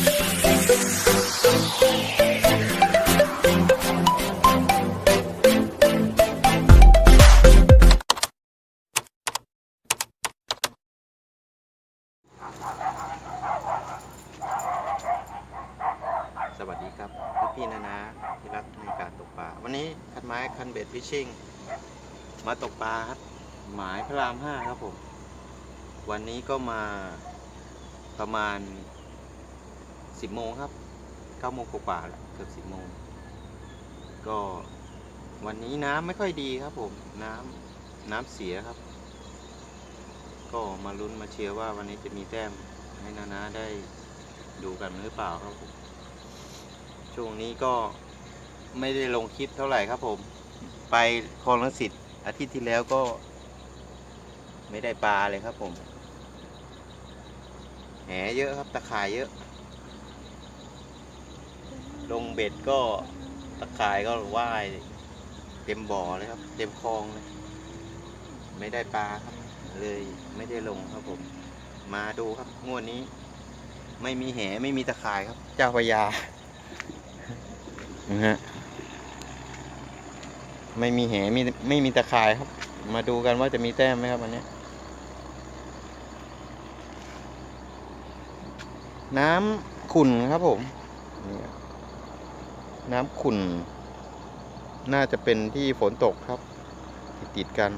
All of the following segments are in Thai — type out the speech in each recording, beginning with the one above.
สวัสดีครับพี่พี่นานาที่รักในการตกปลาวันนี้คันไม้คันเบ็ดฟิชชิ่งมาตกปลาครับหมายพระรามห้าครับผม วันนี้ก็มาประมาณ สิบโมงครับเก้าโมงกว่าแหละเกือบสิบโมง ก็วันนี้น้ำไม่ค่อยดีครับผมน้ำน้ำเสียครับ ก็มาลุ้นมาเชียร์ว่าวันนี้จะมีแต้มให้นานาได้ดูกันหรือเปล่าครับผมช่วงนี้ก็ไม่ได้ลงคลิปเท่าไหร่ครับผม ไปคลองลังสิตอาทิตย์ที่แล้วก็ ไม่ได้ปลาเลยครับผมแหเยอะครับตะข่ายเยอะ ลงเบ็ดก็ตะข่ายก็ว่ายเต็มบ่อเลยครับ เต็มคลองเลยไม่ได้ปลาครับ เลยไม่ได้ลงครับผม มาดูครับงวดนี้ ไม่มีแหไม่มีตะข่ายครับ เจ้าพระยานะฮะไม่มีแหมีไม่มีตะข่ายครับ มาดูกันว่าจะมีแต้มไหมครับวันนี้ น้ำขุ่นครับผมนี่ น้ำขุ่น น่าจะเป็นที่ฝนตกครับ ติดติดกัน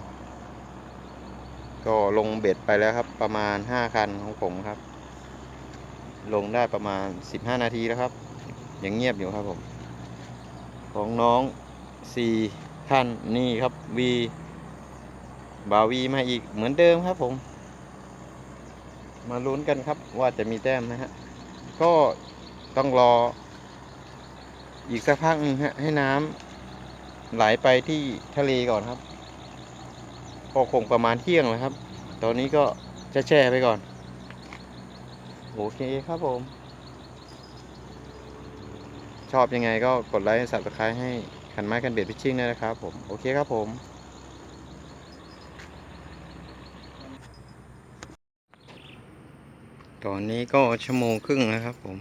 ก็ลงเบ็ดไปแล้วครับ ประมาณห้าคันของผมครับ ลงได้ประมาณสิบห้านาทีแล้วครับ ยังเงียบอยู่ครับผม ของน้องสี่ท่านนี่ครับวีบาวีมาอีกเหมือนเดิมครับผม มาลุ้นกันครับว่าจะมีแต้มไหมฮะ ก็ต้องรอ อีกสักพักหนึงฮะให้น้ำไหลไปที่ทะเลก่อนครับก็คงประมาณเที่ยงแล้วครับ ตอนนี้ก็จะแช่ไปก่อน โอเคครับผม ชอบยังไงก็กดไลค์สับสไครต์ให้คันไม้คันเบ็ดพิชชิ่งด้วยนะครับผม โอเคครับผมตอนนี้ก็ชั่วโมงครึ่งแล้วครับผม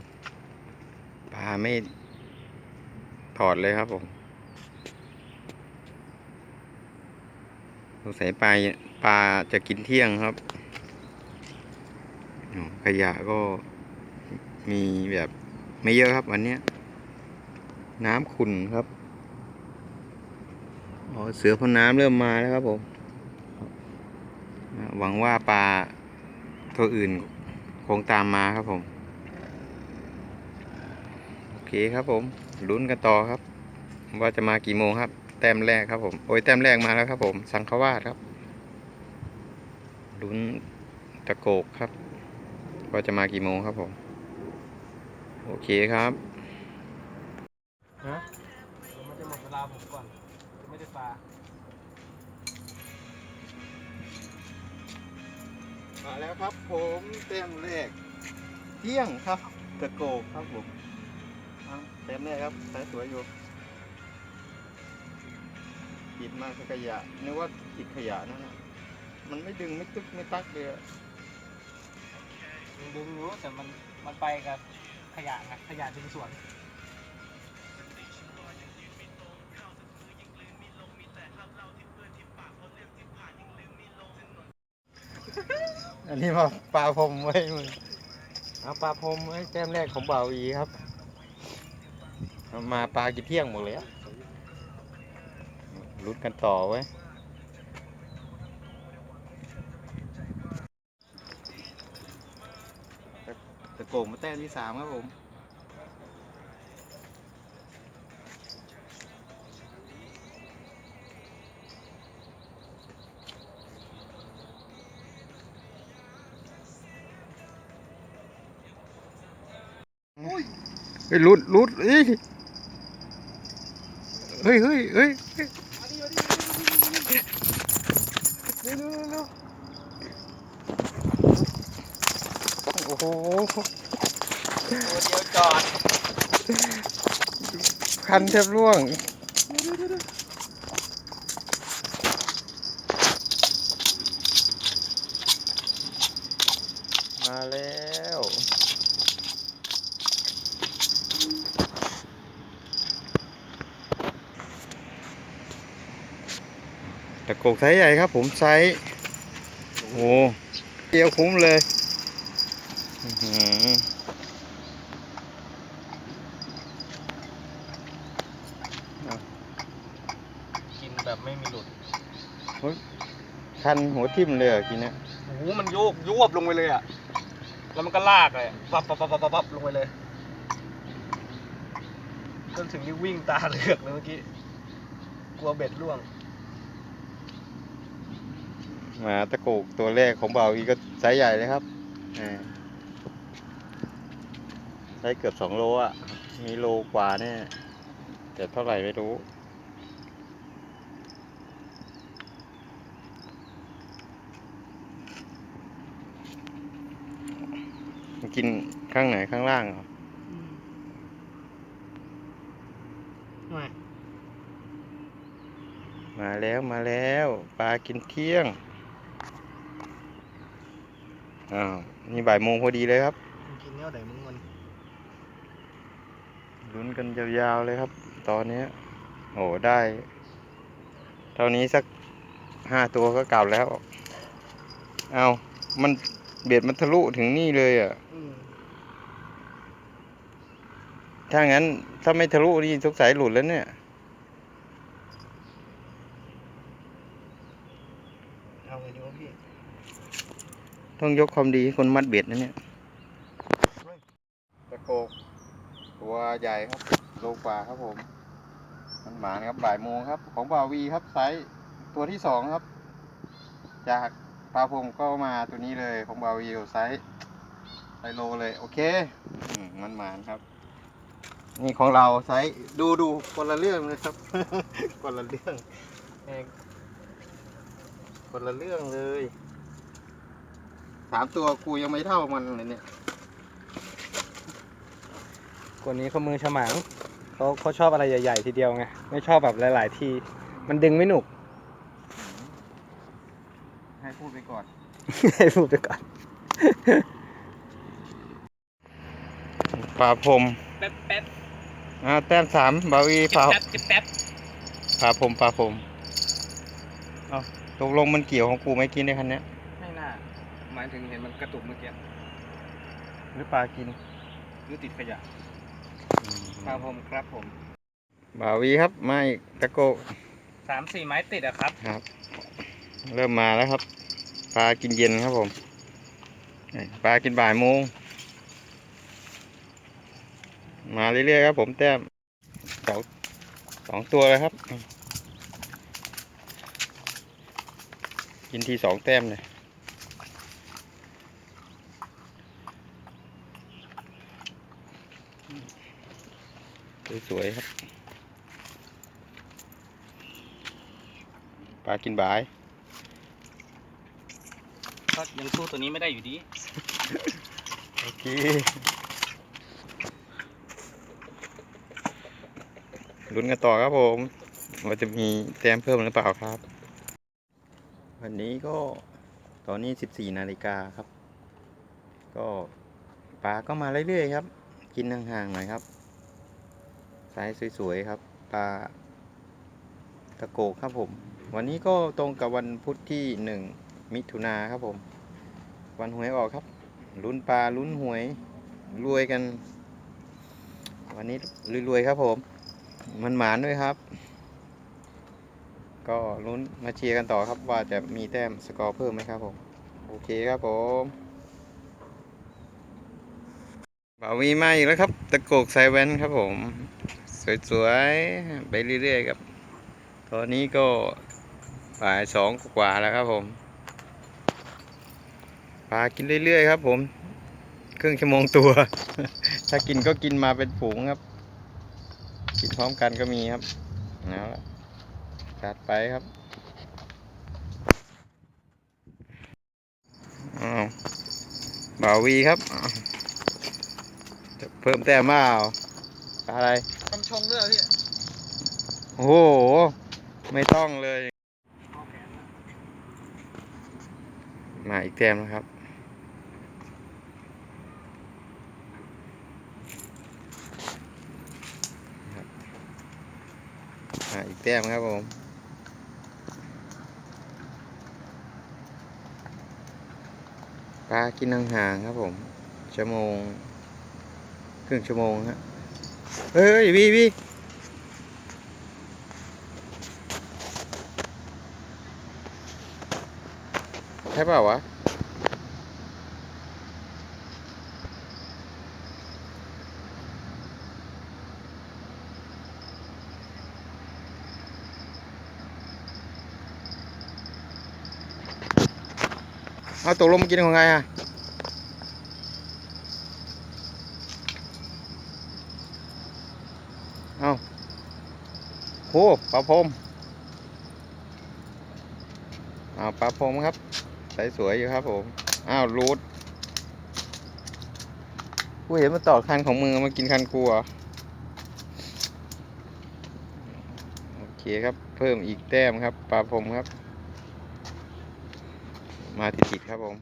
ปลาไม่ ถอดเลยครับผมสงสัยปลาปลาจะกินเที่ยงครับ ขยะก็มีแบบไม่เยอะครับวันนี้น้ำขุ่นครับอ๋อเสือพ่นน้ำเริ่มมาแล้วครับผม หวังว่าปลาตัวอื่นคงตามมาครับผม โอเคครับผม ลุ้นกันต่อครับ ว่าจะมากี่โมงครับ แต้มแรกครับผมโอ้ยแต้มแรกมาแล้วครับ ผม สังขวาสครับลุ้นตะโกกครับ ว่าจะมากี่โมงครับผม โอเคครับฮะมันจะหมดเวลาผมก่อนไม่ได้ปลามาแล้วครับผมเต็มแรกเที่ยงครับตะโกกครับผม เอาเต็มแรกครับสายสวยอยู่ปิดมากขยะนึกว่าปิดขยะนั่นนะมันไม่ดึงไม่ตึกไม่ตักเลยอะดึงรู้แต่มันมันไปกับขยะไงขยะดึงสวนอันนี้มาปลาพรมไว้มึงเอาปลาพรมไว้แต้มแรกของบ่าวอีครับเอา มาปลากี่เที่ยงหมดเลยอะลุ้นกันต่อไว้ยตะโกงมาแต้มที่สามครับผมเฮ้ยรุดรุดเฮ้ย เฮ้ยเฮ้ยเฮ้ยเร็วเร็วเร็วโอ้โหตัวเดียวจอดคันแทบร่วง กกไซส์ใหญ่ครับผมไซส์โอ้เดียวคุ้มเลยอื้อหือกินแบบไม่มีหลุดคันหัวทิ่มเลยเหรอกินเนี่ยโอ้โหมันโยกยวบลงไปเลยอะ แล้วมันก็ลากเลยปับปับปับปับปับปับลงไปเลย จนถึงนี่วิ่งตาเหลือกเลยเมื่อกี้ กลัวเบ็ดร่วง หมาตะโกกตัวแรกของเบาอีก็ไซส์ใหญ่เลยครับอ่าไซส์เกือบสองโลอะ มีโลกว่าแน่แต่เท่าไหร่ไม่รู้มันกินข้างไหนข้างล่างเหรอไม่มาแล้วมาแล้ว ปลากินเที่ยง อ้าวนี่บ่ายโมงพอดีเลยครับมันกินเนี้ยไหนมึงมันลุ้นกันยาวๆเลยครับ ตอนเนี้ยโอ้ได้ เท่านี้สักห้าตัวก็กลับแล้ว เอามันเบ็ดมันทะลุถึงนี่เลยอะอืมถ้างั้น ถ้าไม่ทะลุนี่สงสัยหลุดแล้วเนี่ย เอาไงดีวะพี่ ต้องยกความดีให้คนมัดเบ็ดนะเนี่ยตะโกกตัวใหญ่ครับโลกว่าครับผม มันหมานครับบ่ายโมงครับ ของบ่าวีครับไซส์ตัวที่สองครับ จากปลาพงก็มาตัวนี้เลยของบ่าวีไซส์ไซโลเลยโอเคมันหมานครับ นี่ของเราไซส์ดูดูคนละเรื่องเลยครับ คนละเรื่องเองคนละเรื่องเลย สามตัวกูยังไม่เท่ามันเลยเนี่ยคนนี้เขามือฉมังเขาเขาชอบอะไรใหญ่ ๆ ทีเดียวไง ไม่ชอบแบบหลาย ๆ ที มันดึงไม่หนุก ให้พูดไปก่อน ให้พูดไปก่อน ปลาพรมแป๊บแป๊บอ่าแต้มสามบาวีปลาแป๊บแป๊บปลาพรมปลาพรมเอาตกลงมันเกี่ยวของกูไหม่กินได้คันเนี้ยไม่น่าหมายถึงเห็นมันกระตุกเมื่อกี้หรือปลากินหรือติดขยะครับผมครับผมบาวีครับมาอีกตะโกสามสี่ไม้ติดอะครับครับ เริ่มมาแล้วครับปลากินเย็นครับผมนี่ปลากินบ่ายโมงมาเรื่อยๆครับผมแต้มสองสองตัวเลยครับ กินทีสองแต้มเลย สวยๆครับ ปลากินบ่ายก็ยังสู้ตัวนี้ไม่ได้อยู่ดี โอเค ลุ้นกันต่อครับผม ว่าจะมีแต้มเพิ่มหรือเปล่าครับ วันนี้ก็ตอนนี้ 14 นาฬิกาครับ ก็ปลาก็มาเรื่อยๆครับ กินห่างๆหน่อยครับ ไซส์สวยๆครับปลาตะโกกครับผม วันนี้ก็ตรงกับวันพุธที่1มิถุนาครับผม วันหวยออกครับลุ้นปลาลุ้นหวยรวยกัน วันนี้รวยๆครับผม มันหมานด้วยครับ ก็ลุ้นมาเชียร์กันต่อครับว่าจะมีแต้มสกอร์เพิ่มไหมครับผม โอเคครับผมบ่าวีมาอีกแล้วครับ ตะโกกไซแวนครับผม สวยๆ ไปเรื่อยๆครับ ตอนนี้ก็บ่ายสองกว่าแล้วครับผมปลากินเรื่อยๆครับผม ครึ่งชั่วโมงตัว ถ้ากินก็กินมาเป็นฝูงครับ กินพร้อมกันก็มีครับเอาละจัดไปครับอ้าวบ่าววีครับ จะเพิ่มแต้มมาเอาปลาาอะไรคำชงด้วยพี่โอ้โห ไม่ต้องเลย มาอีกแต้มนะครับ มาอีกแต้มครับผมปลากินังหางครับผม ชั่วโมง ครึ่งชั่วโมงฮะ เฮ้ยวีวีใช่เปล่าวะเอาตกลงมากินของไงอะ เอา โหปลาพรมเอาวปลาพรมครับใสสวยอยู่ครับผมอ้าวรูดกูเห็นมันต่อคันของมึงเอมากินคันกูเหรอโอเคครับ เพิ่มอีกแต้มครับปลาพรมครับ มาติดๆครับผม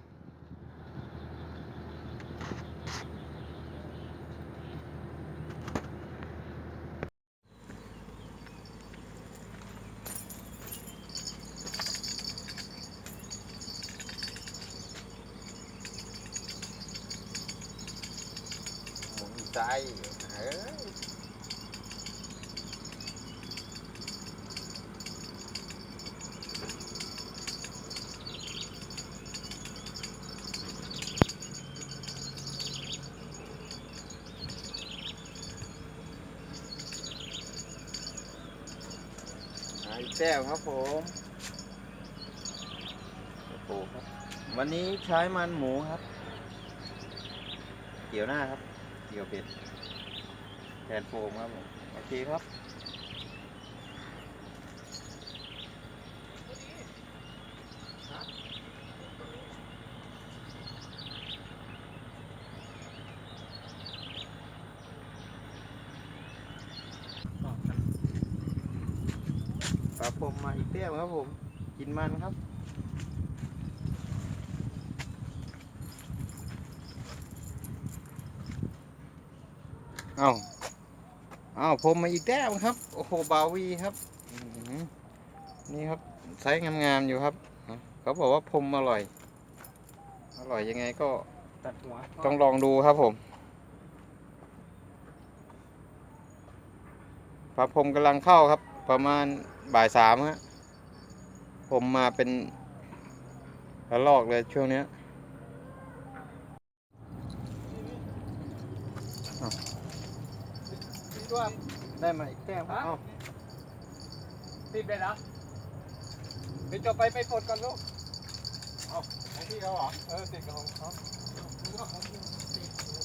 หมุนใจเอ้ยหาอีก แก้วครับผมปูครับ วันนี้ใช้มันหมูครับ เกี่ยวหน้าครับ เกี่ยวเป็ดแทนโฟมครับผมโอเคครับ ปลา ผมมาอีกเตี้ยมครับผม กินมันครับ เอาเอาผมมาอีกแต้มครับ โอ้โห บาวีครับอื้อหือนี่ครับ ไซส์งามๆอยู่ครับ เขาบอกว่าพรมอร่อย อร่อยยังไงก็ตัดหัวต้องลองดูครับผมปลาพรมกำลังเข้าครับ ประมาณบ่ายสามฮะ ผมมาเป็นระลอกเลยช่วงเนี้ยคิดว่าได้มาอีกแต้มครับฮะเอ้าติดเลยนะเดี๋ยวจะไปไปปลดก่อนลูก เอาของพี่เขาเหรอ เออติดกับของเขานึกว่าของพี่ติดอยู่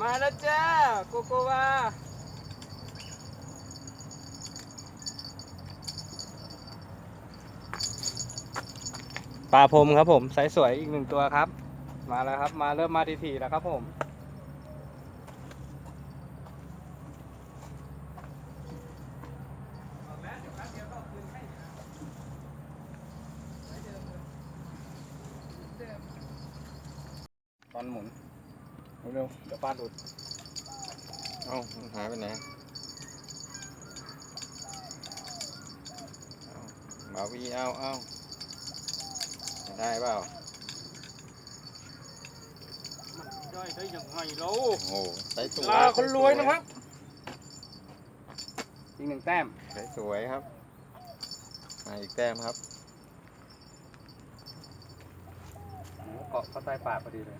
มาแล้วจ้าโกโกวาปลาพรมครับผมไซส์สวยอีกหนึ่งตัวครับ มาแล้วครับ มาเริ่มมาทีๆแล้วครับผม ตอนหมุน เร็วๆเดี๋ยวปลาดุด เอ้ามันหายไปไหนเอาบาวีเอาเอาจะได้เปล่าได้ได้ยังไงเราโอ้โหใส่สวยลาคนรวยนะครับอีกหนึ่งแต้มใส่สวยครับมาอีกแต้มครับเกาะเข้าใต้ปากพอดีเลย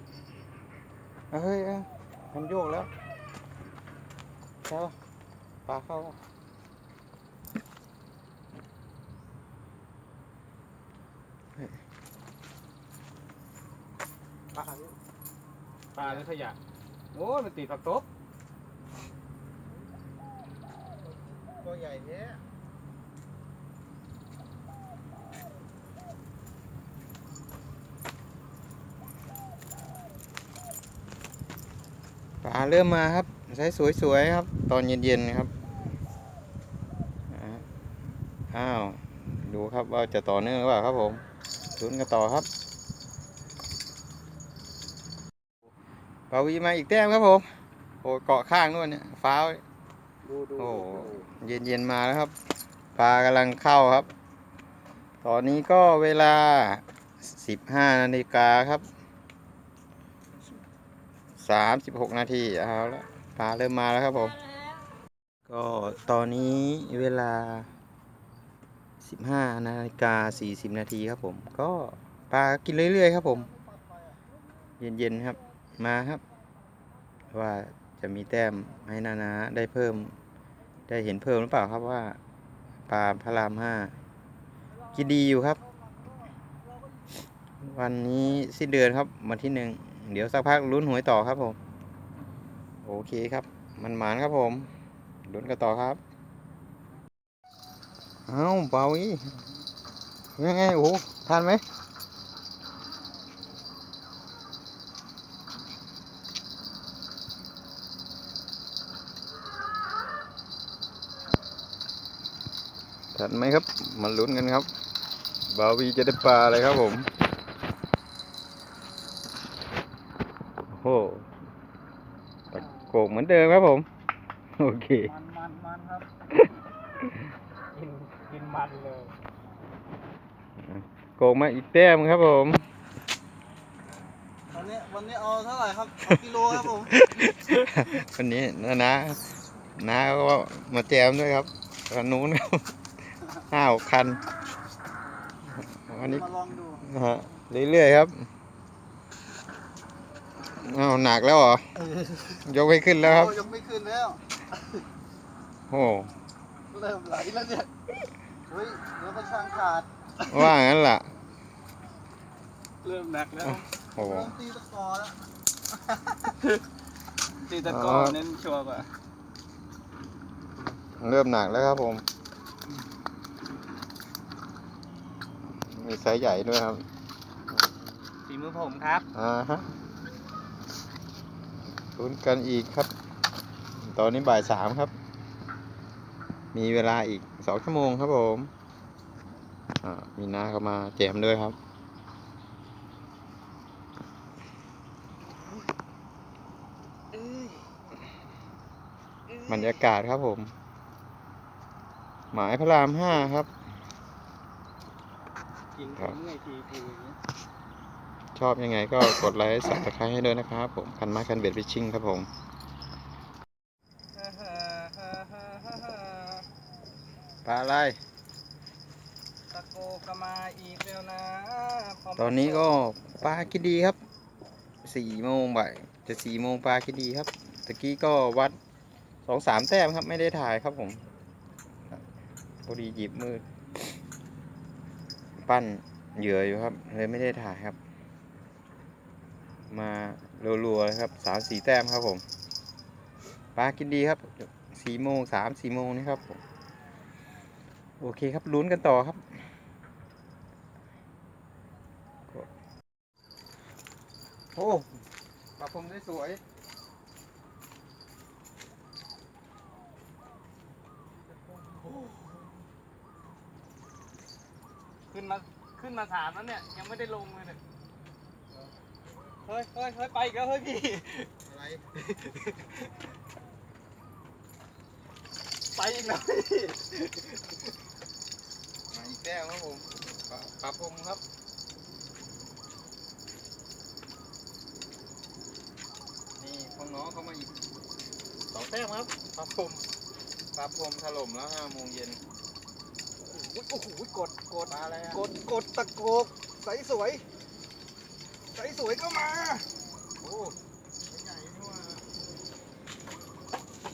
เฮ้ยเอ้ย มันโยกแล้วใช่ปะปลาเข้าปะปลาปลาหรือขยะโอ้ยมันติดผักตบตัวใหญ่เนี้ยปลา เริ่มมาครับใช้สวยๆครับ ตอนเย็นๆครับอ่าอ้าวดูครับว่าจะต่อเนื่องหรือเปล่าครับผมลุ้นกันต่อครับปาวีมาอีกแต้มครับผมโอ้ยเกาะข้างนู่นเนี่ยฟ้าวดูดูโอ้เย็นเย็นๆมาแล้วครับปลากำลังเข้าครับ ตอนนี้ก็เวลา 15นาฬิกาครับ 36นาทีเอาละปลาเริ่มมาแล้วครับผม ก็ตอนนี้เวลา15นาฬิกา40นาทีครับผม ก็ปลากินเรื่อยๆครับผม เย็นๆครับมาครับ ว่าจะมีแต้มให้นานาได้เพิ่ม ได้เห็นเพิ่มหรือเปล่าครับว่าปลาพระรามห้ากินดีอยู่ครับ วันนี้สิ้นเดือนครับวันที่หนึ่ง เดี๋ยวสักพักลุ้นหวยต่อครับผม โอเคครับ มันหมานครับผมลุ้นกันต่อครับ เอ้าเบาอียังไง โอ้ทันไหมทันไหมครับ มาลุ้นกันครับ บาวีจะได้ปลาอะไรครับผม โอ้โหตะโกกเหมือนเดิมครับผม โอเค มันมันมันครับ กินกินมันเลยโกงมาอีกแต้มครับผม วันนี้วันนี้เอาเท่าไหร่ครับเอากิโลครับผม วันนี้นะนะน้าก็มาแจมด้วยครับคันนู้นครับห้าหกคันวันนี้มาลองดูนะฮะเรื่อยๆครับ อ้าวหนักแล้วเหรอ ยกไม่ขึ้นแล้วครับ โอ้ยังไม่ขึ้นแล้ว โอ้เริ่มไหลแล้วเนี่ย เฮ้ยแล้วก็ช่างขาด ว่างั้นล่ะ เริ่มหนักแล้วโอ้เริ่มตีตะกอแล้ว ตีตะกอ๋ออเน้นชัวร์กว่าเริ่มหนักแล้วครับผม มีไซส์ใหญ่ด้วยครับ ฝีมือผมครับ อ่าฮะ ลุ้นกันอีกครับ ตอนนี้บ่ายสามครับ มีเวลาอีกสองชั่วโมงครับผมมีน้าเข้ามาแจมด้วยครับ บรรยากาศครับผม หมายพระรามห้าครับ กินเมื่อยทีทีเงี้ย ชอบยังไงก็กดไลค์สับตะไคร้ให้ด้วยนะครับผมคันไม้คันเบ็ดฟิชชิ่งครับผมปลาอะไรตะโกก็มาอีกแล้วนะพมาตอนนี้ก็ปลาคิดดีครับสี่โมงบ่ายจะสี่โมงปลาคิดดีครับตะกี้ก็วัดสองสามแต้มครับ ไม่ได้ถ่ายครับผมพอดีหยิบมือ ปั้นเหยื่ออยู่ครับเลยไม่ได้ถ่ายครับ มารัวๆเลยครับสามสี่แต้มครับผมปลากินดีครับสี่โมงสามสี่โมงนี่ครับผมโอเคครับลุ้นกันต่อครับ โอ้ปลาผมได้สวยขึ้นมา ขึ้นมาถามแล้วเนี่ย ยังไม่ได้ลงเลยเนี่ย เฮ้ยเฮ้ยเฮ้ยไปอีกแล้วเฮ้ยพี่ อะไร ไปอีกแล้วพี่มาอีกแต้มครับผมปลาปลาผมครับ นี่ของน้องเขามาอีกสองแต้มครับปลาผมปลาผมถล่มแล้วห้าโมงเย็นโอ้โหโอ้โหกดกดปลาอะไรอะกดกดตะโกกใสสวยใสสวยก็มา โอ้ใหญ่นี่ว่า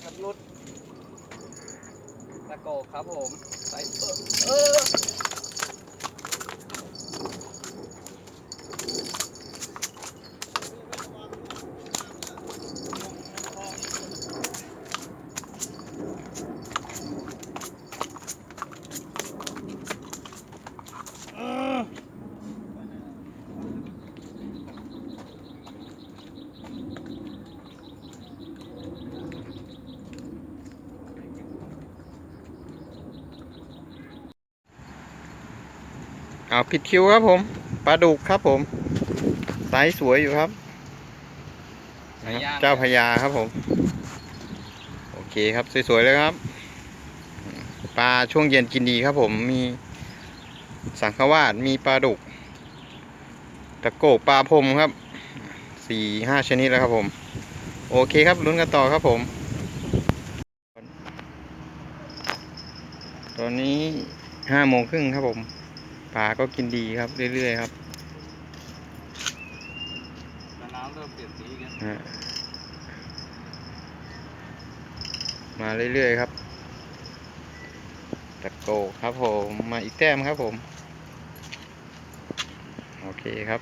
กับรุดตะโกกครับผมใส่เออ เออเอาผิดคิวครับผมปลาดุกครับผมไซส์สวยอยู่ครับนนะครับ เจ้าพญาครับผม โอเคครับสวยๆเลยครับ ปลาช่วงเย็นกินดีครับผมมีสังขวาดมีปลาดุก ตะโกกปลาพรมครับสี่ห้าชนิดแล้วครับผม โอเคครับลุ้นกันต่อครับผม ตอนนี้ห้าโมงครึ่งครับผม ปลาก็กินดีครับเรื่อยๆครับแล้วน้ำเริ่มเปลี่ยนสีกันฮะมาเรื่อยๆครับตะโกกครับผมมาอีกแต้มครับผม โอเคครับ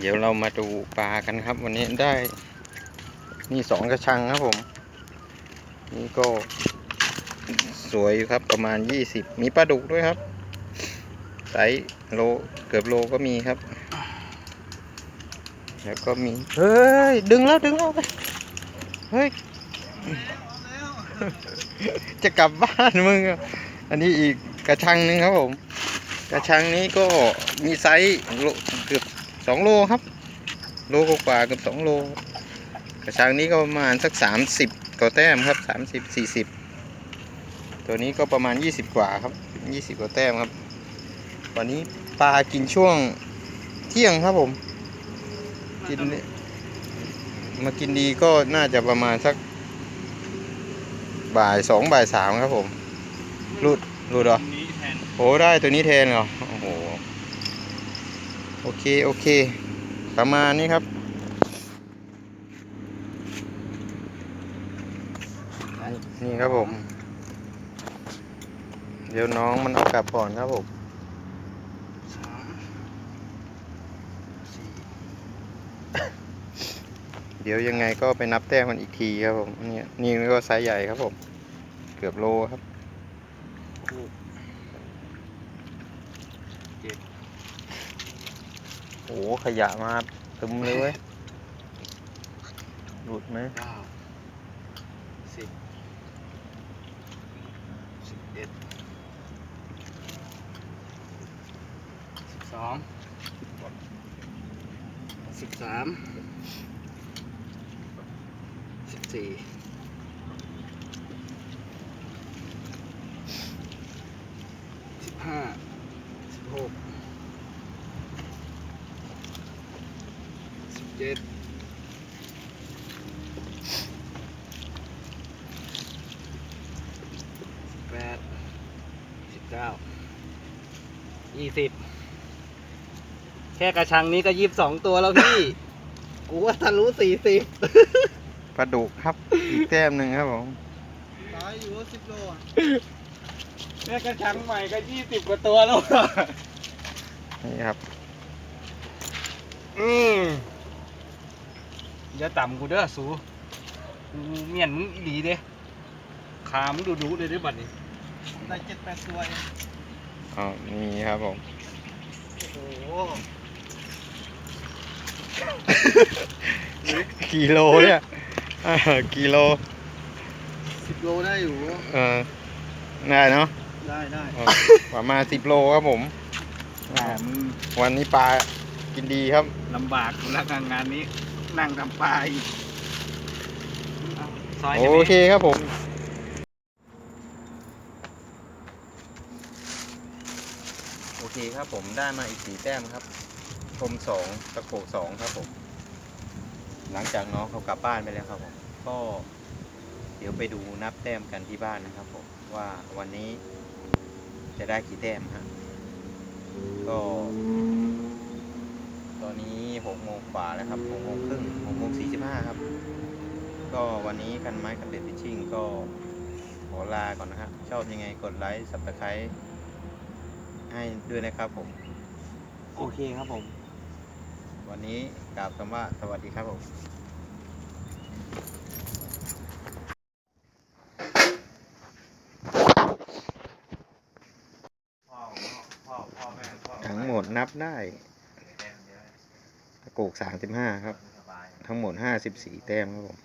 เดี๋ยวเรามาดูปลากันครับ วันนี้ได้ นี่สองกระชังครับผม นี่ก็สวยอยู่ครับประมาณ20มีปลาดุกด้วยครับไซส์โลเกือบโลก็มีครับ แล้วก็มี เฮ้ย ดึงแล้วดึงแล้วไปเฮ้ย จะกลับบ้านมึงอันนี้อีกกระชังหนึงครับผม กระชังนี้ก็มีไซส์โลเกือบสองโลครับ โลกว่าเกือบสองโล ระชังนี้ก็ประมาณสักสามสิบกว่าแต้มครับสามสิบสี่สิบตัวนี้ก็ประมาณ 20 กว่าครับ 20 กว่าแต้มครับ วันนี้ปลากินช่วงเที่ยงครับผม กินมากินดีก็น่าจะประมาณสักบ่ายสองบ่ายสามครับผมรูดรูดเหรอโอ้ได้ตัวนี้แทนเหรอ โอ้โห โอเค โอเค ประมาณนี้ครับ นี่ครับผม เดี๋ยวน้องมันเอากลับก่อนครับผมสามสี่เดี๋ยวยังไงก็ไปนับแต้มมันอีกทีครับผมเนี่ยนี่ก็ไซส์ใหญ่ครับผม เกือบโลครับหกเจ็ดโอ้ขยะมาตึมเลยเว้ยหลุดไหมเก้าสิบสิบเอ็ดสิบสอง สามสิบสี่สิบห้าสิบหกสิบเจ็ดสิบแปดสิบเก้ายี่สิบ แค่กระชังนี้ก็ยี่สิบสองตัวแล้วพี่ กูว่าทะลุสี่สิบปลาดุกครับ อีกแต้มหนึ่งครับผมตายอยู่สิบโลแค่กระชังใหม่ก็ยี่สิบกว่าตัวแล้วนี่ครับอืมอย่าต่ำกูเด้อสูกูเมียนมึงอีหลีเด้ขามึงดูดูเลยเด้อบัดนี้ได้เจ็ดแปดตัวเองอ๋อนี่ครับผม โอ้โห กิโลเนี่ยอ่ากิโลสิบโลได้อยู่ เออได้เนาะได้ได้เออประมาณสิบโลครับผม แต่มึงวันนี้ปลากินดีครับ ลำบากแล้วงานงานนี้ นั่งทำปลาอีกเอาซอยโอได้ไหมเคครับผมโอเคครับผมได้มาอีกสี่แต้มครับ ชมสองตะโกกสองครับผม หลังจากน้องเขากลับบ้านไปแล้วครับผมก็เดี๋ยวไปดูนับแต้มกันที่บ้านนะครับผมว่าวันนี้จะได้กี่แต้มฮะก็ ตอนนี้หกโมงกว่าแล้วครับหกโมงครึ่งหกโมงสี่สิบห้าครับ ก็วันนี้กันไม้กันเบ็ดพิชชิ่งก็ขอลาก่อนนะครับชอบยังไงกดไลค์สับสไครต์ให้ด้วยนะครับผม โอเคครับผม วันนี้กล่าวคำว่าสวัสดีครับผมพ่อพ่อพ่อแม่พ่อทั้งหมดนับได้ตะโกกสามสิบห้าครับ ทั้งหมดห้าสิบสี่แต้มครับผม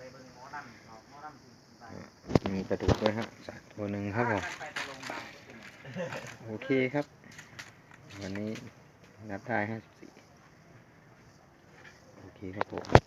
มีปลาดุกด้วยฮะสามตัวหนึ่งครับผมไปตะลงบางโอเคครับ วันนี้นับได้ห้าสิบ สี่โอเคครับผม